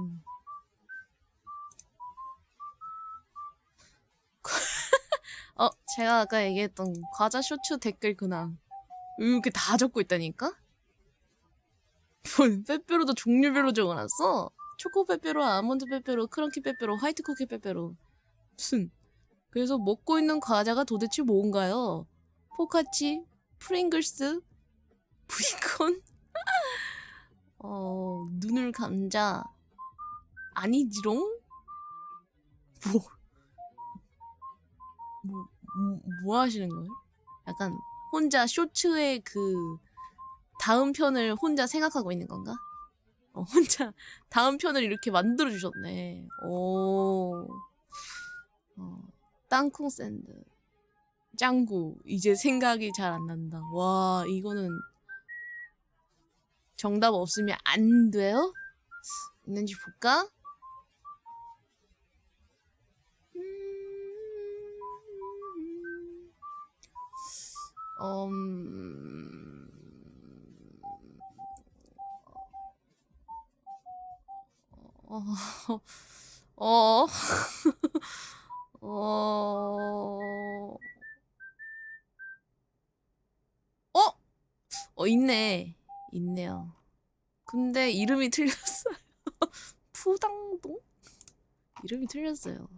음. 어, 제가 아까 얘기했던 과자 쇼츠 댓글 근황. 이렇게 다 적고 있다니까? 뭐, 빼빼로도 종류별로 적어놨어? 초코 빼빼로, 아몬드 빼빼로, 크런키 빼빼로, 화이트 쿠키 빼빼로. 무슨. 그래서 먹고 있는 과자가 도대체 뭔가요? 포카치, 프링글스, 브이콘, 어, 눈을 감자, 아니지롱? 뭐, 뭐, 뭐, 뭐 하시는 거예요? 약간 혼자 쇼츠의 그 다음 편을 혼자 생각하고 있는 건가? 어, 혼자 다음 편을 이렇게 만들어 주셨네. 오, 어, 땅콩 샌드, 짱구. 이제 생각이 잘 안 난다. 와, 이거는 정답 없으면 안 돼요? 있는지 볼까? 음... 어, 어, 어, 어, 어, 있네. 있네요. 근데 이름이 틀렸어요. 푸당동? 이름이 틀렸어요.